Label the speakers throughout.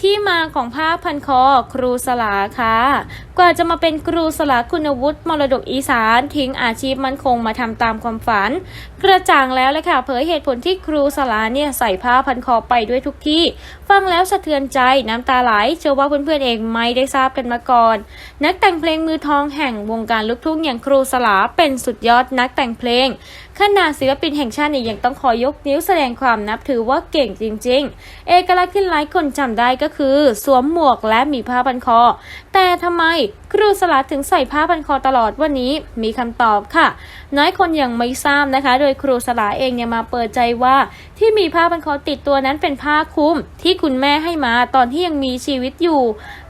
Speaker 1: ที่มาของผ้าพันคอครูสลาค่ะ กว่าจะมาเป็นครูสลาคุณวุฒิมรดกอีสานทิ้งอาชีพมั่นคงมาทำตามความฝัน กระจ่างแล้วเลยค่ะเผยเหตุผลที่ครูสลาเนี่ยใส่ผ้าพันคอไปด้วยทุกที่ ฟังแล้วสะเทือนใจน้ำตาไหลเชื่อว่าเพื่อนๆเองไม่ได้ทราบกันมาก่อน นักแต่งเพลงมือทองแห่งวงการลูกทุ่งอย่างครูสลาเป็นสุดยอดนักแต่งเพลง ขนาดศิลปินแห่งชาติเนี่ยยังต้องขอยกนิ้วแสดงความนับถือว่าเก่งจริง ๆ เอกลักษณ์ที่หลายคนจำได้ก็คือ สวมหมวกและมีผ้าพันคอ แต่ทำไมครูสลาถึงใส่ผ้าพันคอตลอดวันนี้มีคำตอบค่ะ น้อยคนยังไม่ทราบนะคะ โดยครูสลาเองเนี่ยมาเปิดใจว่า ที่มีผ้าพันคอติดตัวนั้นเป็นผ้าคลุมที่คุณแม่ให้มาตอนที่ยังมีชีวิตอยู่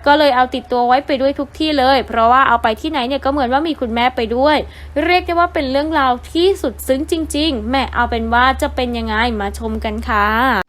Speaker 1: ก็เลยเอาติดตัวไว้ไปด้วยทุกที่เลย เพราะว่าเอาไปที่ไหนเนี่ยก็เหมือนว่ามีคุณแม่ไปด้วย เรียกได้ว่าเป็นเรื่องราวที่สุดซึ้งจริง ๆ แม่เอาเป็นว่าจะเป็นยังไงมาชมกันค่ะ